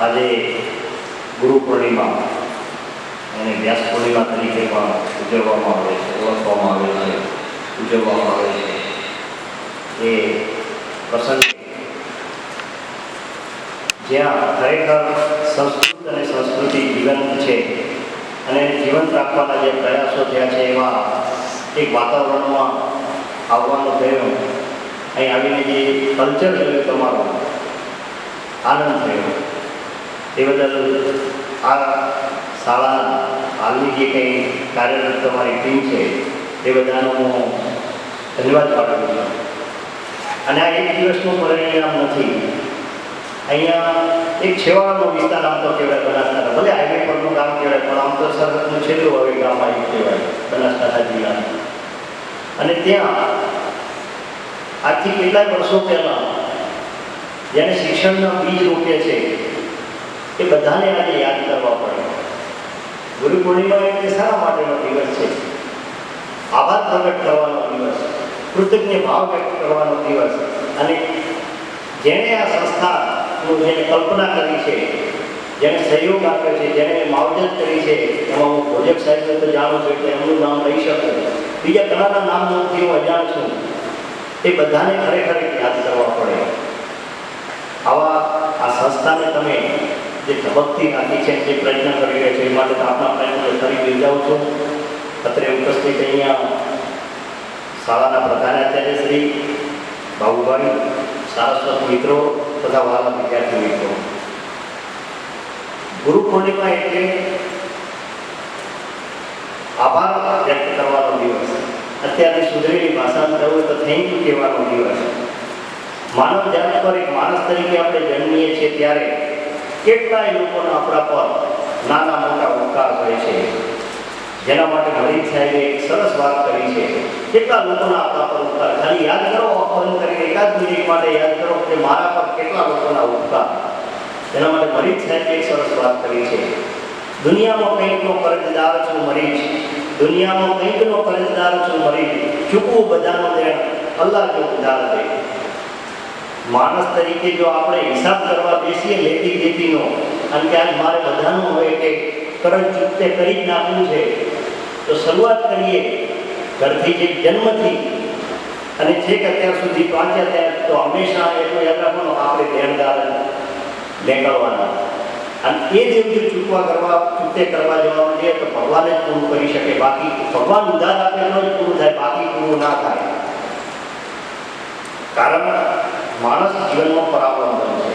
આજે ગુરુ પૂર્ણિમા. અને વ્યાસ પૂર્ણિમા તરીકે પણ ઉજવવામાં આવે છે, ઓળખવામાં આવે છે, ઉજવવામાં આવે છે. એ પ્રસંગ જ્યાં ખરેખર સંસ્કૃત અને સંસ્કૃતિ જીવંત છે અને જીવંત રાખવાના જે પ્રયાસો થયા છે, એમાં એક વાતાવરણમાં આવવાનું થયું અહીં આવીને જે કલ્ચર જોયું તમારો આનંદ થયો એ બદલ આ શાળા, હાલની જે કંઈ કાર્યરત તમારી ટીમ છે, એ બધાનો હું ધન્યવાદ પાઠવું છું. અને આ એક દિવસનું પરિણામ નથી. અહીંયા એક છેવાડાનો વિસ્તાર આમ તો કહેવાય બનાસકાંઠા. ભલે હાઈવે પરનું કામ કહેવાય, પણ આમ તો સરહદનું છેલ્લું હવે ગામ આવ્યું કહેવાય, બનાસકાંઠા જિલ્લાનું. અને ત્યાં આજથી કેટલાય વર્ષો પહેલાં જેને શિક્ષણના બીજ રોપે છે, એ બધાને આજે યાદ કરવા પડે. ગુરુ પૂર્ણિમા એટલે સારા માટેનો દિવસ છે. આભાર પ્રગટ કરવાનો દિવસ, કૃતજ્ઞ ભાવ વ્યક્ત કરવાનો દિવસ અને જેણે આ સંસ્થાનું જેને કલ્પના કરી છે જેને સહયોગ આપ્યો છે જેને માવજત કરી છે, એમાં હું પ્રોજેક્ટ સાહેબને તો જાણું છું એટલે એમનું નામ લઈ શકું. બીજા ઘણાના નામ નામથી હું અજાણ છું. એ બધાને ખરેખર યાદ કરવા પડે. આવા આ સંસ્થાને તમે જે ધબકતી નાખી છે, જે પ્રયત્ન કરી રહ્યા છે, એ માટે તો આપના પ્રયત્નો ફરી બિરદાવું છું. અત્રે ઉપસ્થિત અહીંયા શાળાના પ્રધાનાચાર્ય શ્રી બાબુભાઈ, સારસ્વત મિત્રો તથા વાલા વિદ્યાર્થી મિત્રો ગુરુ પૂર્ણિમા એટલે આભાર વ્યક્ત કરવાનો દિવસ. અત્યારે સુધરેલી ભાષામાં કહું તો થેન્ક યુ કહેવાનો દિવસ. માનવ જાત પર એક માણસ તરીકે આપણે જન્મીએ છીએ ત્યારે કેટલાય લોકોના આપણા પર નાના મોટા ઉપકાર હોય છે. જેના માટે હરીફ સાહેબે એક સરસ વાત કરી છે. કેટલા લોકોના આપણા પર ઉપકાર? ખાલી યાદ કરો બંધ કરીને એકાદ મિનિટ માટે યાદ કરો કે મારા પર કેટલા લોકોના ઉપકાર. એના માટે હરીફ સાહેબે એક સરસ વાત કરી છે. દુનિયામાં કંઈકનો કરજદાર છું મરીજ દુનિયામાં કંઈકનો કરજદાર છું મરી ચૂકવું બધાનો દેણ અલ્લાહ જો ઉધાર દે. માણસ તરીકે જો આપણે હિસાબ કરવા બેસીએ લેતી દેતીનો, અને ત્યાં મારે બધાનું હોય કે કરજ ચૂકતે કરી જ નાખવું છે, તો શરૂઆત કરીએ. ઘરથી જે જન્મથી, અને છેક અત્યાર સુધી પહોંચ્યા ત્યાં તો હંમેશા એટલું યાદ રાખવાનું આપણે દેણદાર નીકળવાના અને એ જ રીતે ચૂકવા કરવા, ચૂકતે કરવા જવાનું છે, તો ભગવાને જ પૂરું કરી શકે. બાકી ભગવાન ઉધાર આપે તો જ પૂરું થાય, બાકી પૂરું ના થાય. કારણ માણસ જીવનમાં પરાવલંબન છે.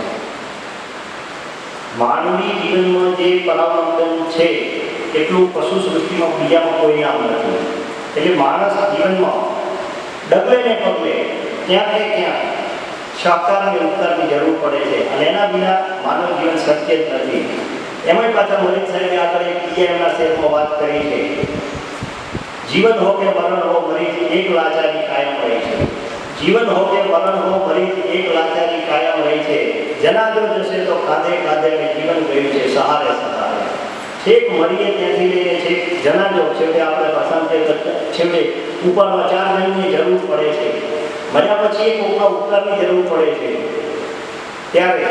માનવી જીવનમાં જે પરાવલંબન છે, એટલું પશુ સૃષ્ટિમાં બીજામાં કોઈ આમ નથી. એટલે માણસ જીવનમાં ડગલે ને પગલે ક્યાં ને ક્યાં સહકાર અને ઉપકારની જરૂર પડે છે. અને એના વિના માનવ જીવન શક્ય જ નથી. એમાં પાછા મલિક સાહેબે આગળ એક પીએમના એમના શેરમાં વાત કરી છે. જીવન હો કે મરણ હો મરી એક લાચારી કાયમ રહે છે. જીવન હો કે મરણ હો મરી એક લાચારી કાયમ રહી છે. જનાજો જશે તો ખાધે કાંધે ને જીવન ગયું છે સહારે સહારે. છેક મરીએ ત્યાંથી લઈને છે જનાજો છેવટે આપણે ભાષામાં છેવટે ઉપાડવા ચાર મહિનાની જરૂર પડે છે. મર્યા પછી કોકના ઉપકારની જરૂર પડે છે. ત્યારે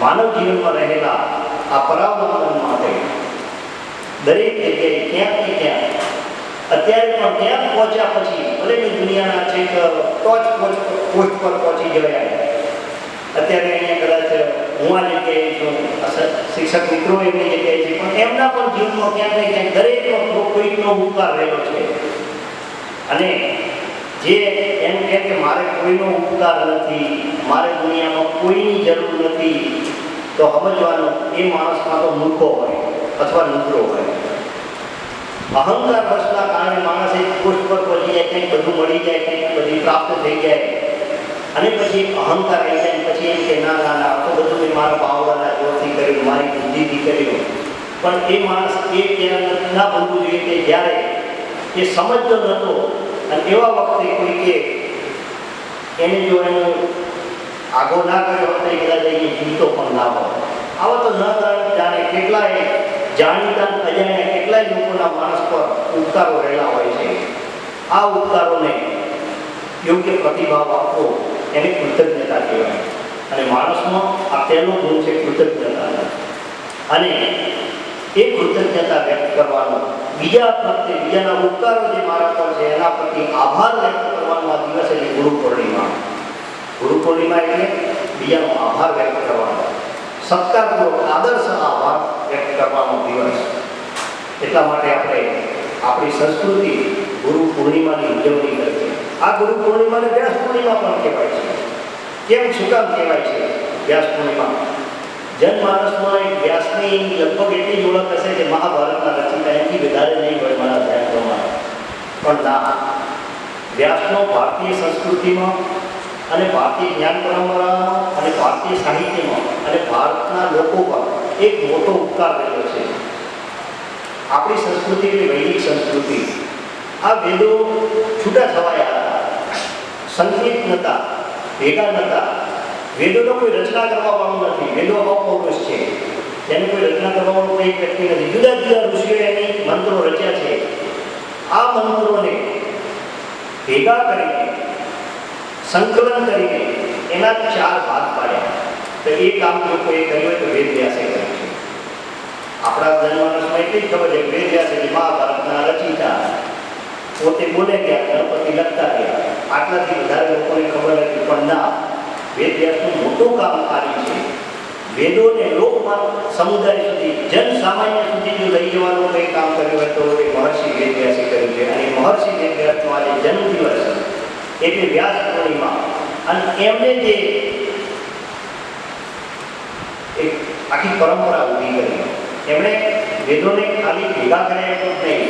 માનવ જીવનમાં રહેલા આ પરાવર્તન માટે દરેક જગ્યાએ ક્યાંક ને ક્યાંક, અત્યારે પણ ત્યાં પહોંચ્યા પછી, ભલે કે દુનિયાના છેક ટોચ પોસ્ટ પર પહોંચી ગયા અત્યારે અહીંયા કદાચ હું આ જગ્યાએ છું શિક્ષક મિત્રો એમની જગ્યાએ છે, પણ એમના પણ જીવનમાં ક્યાંક ને ક્યાંક દરેકનો કોઈકનો ઉપકાર રહેલો છે. અને જે એમ કહે કે મારે કોઈનો ઉપકાર નથી, મારે દુનિયામાં કોઈની જરૂર નથી, તો સમજવાનું એ માણસમાં તો મૂર્ખો હોય અથવા નુકરો હોય. અહંકાર વશના કારણે માણસ એક પુષ્ટ પર પહોંચી જાય કંઈક બધું મળી જાય, કંઈક બધી પ્રાપ્ત થઈ જાય. અને પછી અહંકાર આવી જાય પછી એમ કે, ના ના ના તો બધું મેં મારા બાવળાના જોરથી કર્યું, મારી બુદ્ધિથી કર્યું. પણ એ માણસ એ ત્યાં ના બનવું જોઈએ કે જ્યારે એ સમજતો નહોતો. અને એવા વખતે કોઈ કે એને જો એનો આગો ના કર્યો હોત તો કદાચ એ જીવતો પણ ના હોત આવા તો ન જાણે કેટલાય જાણીતા અજાણ્યા કેટલાય લોકોના માણસ પર ઉપકારો રહેલા હોય છે. આ ઉપકારોને યોગ્ય પ્રતિભાવ આપવો, એને કૃતજ્ઞતા કહેવાય. અને માણસનો આ પહેલો ગુણ છે કૃતજ્ઞતા. અને એ કૃતજ્ઞતા વ્યક્ત કરવાનો બીજા પ્રત્યે, બીજાના ઉપકારો જે મારા પર છે, એના પ્રત્યે આભાર વ્યક્ત કરવાનો આ દિવસ ગુરુ પૂર્ણિમા ગુરુ પૂર્ણિમા એટલે બીજાનો આભાર વ્યક્ત કરવાનો. સત્કારપૂર્વક આદર્શ આભાર વ્યક્ત કરવાનો દિવસ. એટલા માટે આપણે આપણી સંસ્કૃતિ ગુરુ પૂર્ણિમાની ઉજવણી કરે છે. આ ગુરુ પૂર્ણિમાને વ્યાસ પૂર્ણિમા પણ કહેવાય છે. કેમ શું કામ કહેવાય છે વ્યાસ પૂર્ણિમા જનમાનસમાં એક વ્યાસની લગભગ એટલી જ ઓળખ હશે કે મહાભારતના રચિતા એથી વધારે નહીં હોય મારા ધ્યાન પણ ના વ્યાસનો ભારતીય સંસ્કૃતિમાં અને ભારતીય જ્ઞાન પરંપરામાં અને ભારતીય સાહિત્યમાં અને ભારતના લોકો પર એક મોટો ઉપકાર રહ્યો છે. આપણી સંસ્કૃતિ એટલે વૈદિક સંસ્કૃતિ. આ વેદો છૂટા છવાયા હતા સંકલિત નહોતા ભેગા નહોતા વેદોનો કોઈ રચના કરવાવાળો નથી. વેદો અપૌરુષ છે. તેની કોઈ રચના કરવા કંઈ કોઈ વ્યક્તિ નથી. જુદા જુદા ઋષિઓએ એની મંત્રો રચ્યા છે. આ મંત્રોને ભેગા કરીને, સંકલન કરીને એના ચાર ભાગ પાડ્યા. તો એ કામ લોકોએ કર્યું હોય તો વેદ વ્યાસે કર્યું છે. આપણા જનમાનસમાં એટલી ખબર છે? વેદ વ્યાસે મહાભારતના રચિતા પોતે બોલે ગયા, ગણપતિ લખતા ગયા. આટલાથી વધારે લોકોને ખબર હતી પણ ના, વેદ વ્યાસનું મોટું કામ કાર્ય છે. વેદોને લોકમાં સમુદાય સુધી, જન સામાન્ય સુધી જો લઈ જવાનું કંઈ કામ કર્યું હોય તો એ મહર્ષિ વેદ કર્યું છે. અને મહર્ષિ વેદ વ્યાસનો આજે જન્મદિવસ એટલે વ્યાસ પૂર્ણિમા. અને એમને જે એક આખી પરંપરા ઊભી કરી. એમણે વેદોને ખાલી ભેગા કર્યા નહીં.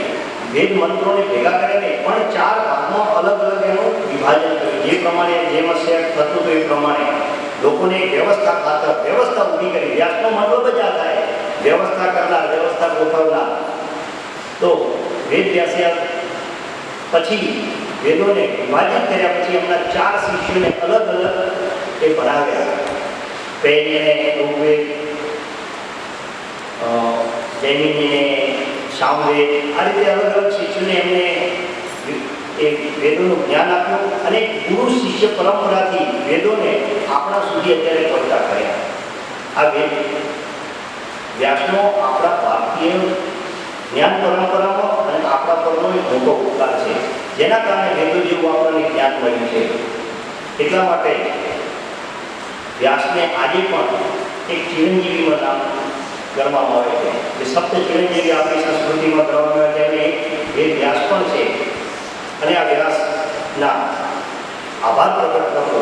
વેદ મંત્રોને ભેગા કર્યા નહીં, પણ ચાર ભાગમાં અલગ અલગ એનું વિભાજન કર્યું. જે પ્રમાણે જેમ મસ્યા થતું હતું એ પ્રમાણે. લોકોને એક વ્યવસ્થા ખાતર વ્યવસ્થા ઊભી કરી. વ્યાસનો મતલબ જ આ થાય. વ્યવસ્થા કરનાર વ્યવસ્થા ગોઠવનાર. તો વેદ વ્યાસે પછી વેદોને વિભાજિત કર્યા પછી એમના ચાર શિષ્યોને અલગ અલગ એ ભણાવ્યા. પહેલીને ઋગ્વેદ અ, જૈમિનીને સામવેદ. આ રીતે અલગ અલગ શિષ્યોને એમને એ વેદોનું જ્ઞાન આપ્યું અને ગુરુ શિષ્ય પરંપરાથી વેદોને આપણા સુધી અત્યારે પહોંચતા કર્યા આ વેદ વ્યાસનો આપણા ભારતીય જ્ઞાન પરંપરામાં અને આપણા પરનો એક મોટો ઉપકાર છે. જેના કારણે વેદો જેવું આપણને જ્ઞાન મળ્યું છે. એટલા માટે વ્યાસને આજે પણ એક ચિરંજીવીમાં નામ કરવામાં આવે છે. જે સપ્ત ચિરંજીવી આપણી સંસ્કૃતિમાં ગણવામાં આવે છે. અને એ વ્યાસ પણ છે. અને આ વ્યાસના આભાર પ્રગટ કરવો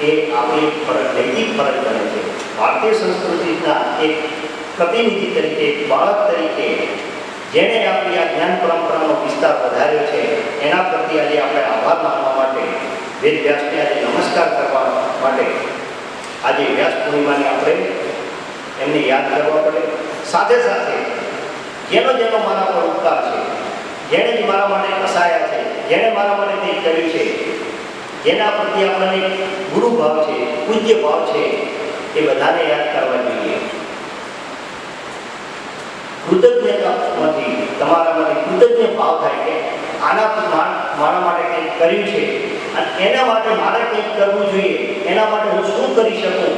એ આપણી ફરજ નૈતિક ફરજ બને છે. ભારતીય સંસ્કૃતિના એક પ્રતિનિધિ તરીકે, એક બાળક તરીકે, જેણે આપણી આ જ્ઞાન પરંપરાનો વિસ્તાર વધાર્યો છે, એના પ્રત્યે આજે આપણે આભાર માનવા માટે વેદ વ્યાસને આજે નમસ્કાર કરવા માટે આજે વ્યાસ પૂર્ણિમાને આપણે એમને યાદ કરવા પડે. સાથે સાથે જેનો જેનો મારા પર ઉપકાર છે જેણે મારા માટે કસાયા છે, જેણે મારા માટે કંઈક કર્યું છે, જેના પ્રત્યે આપણને ગુરુ ભાવ છે, પૂજ્ય ભાવ છે, એ બધાને યાદ કરવા જોઈએ. કૃતજ્ઞતામાંથી તમારામાંથી કૃતજ્ઞ ભાવ થાય કે આના મારા માટે કંઈક કર્યું છે, અને એના માટે મારે કંઈક કરવું જોઈએ, એના માટે હું શું કરી શકું,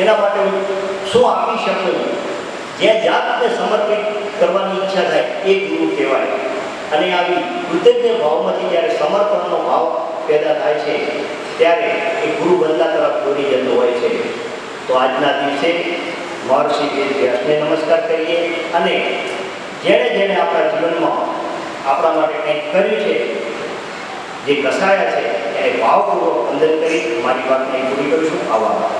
એના માટે હું શું આપી શકું? જ્યાં જાતને સમર્પિત કરવાની ઈચ્છા થાય, એ ગુરુ કહેવાય. અને આવી કૃતજ્ઞ ભાવમાંથી જ્યારે સમર્પણનો ભાવ પેદા થાય છે, ત્યારે એ ગુરુ બદલા તરફ દોરી જતો હોય છે. તો આજના દિવસે મહર્ષિ વેદ વ્યાસને નમસ્કાર કરીએ અને જેણે જેણે આપણા જીવનમાં આપણા માટે કંઈક કર્યું છે, જે કસાયા છે, એને ભાવપૂર્વક વંદન કરી, મારી વાતને પૂરી કરીશું આવા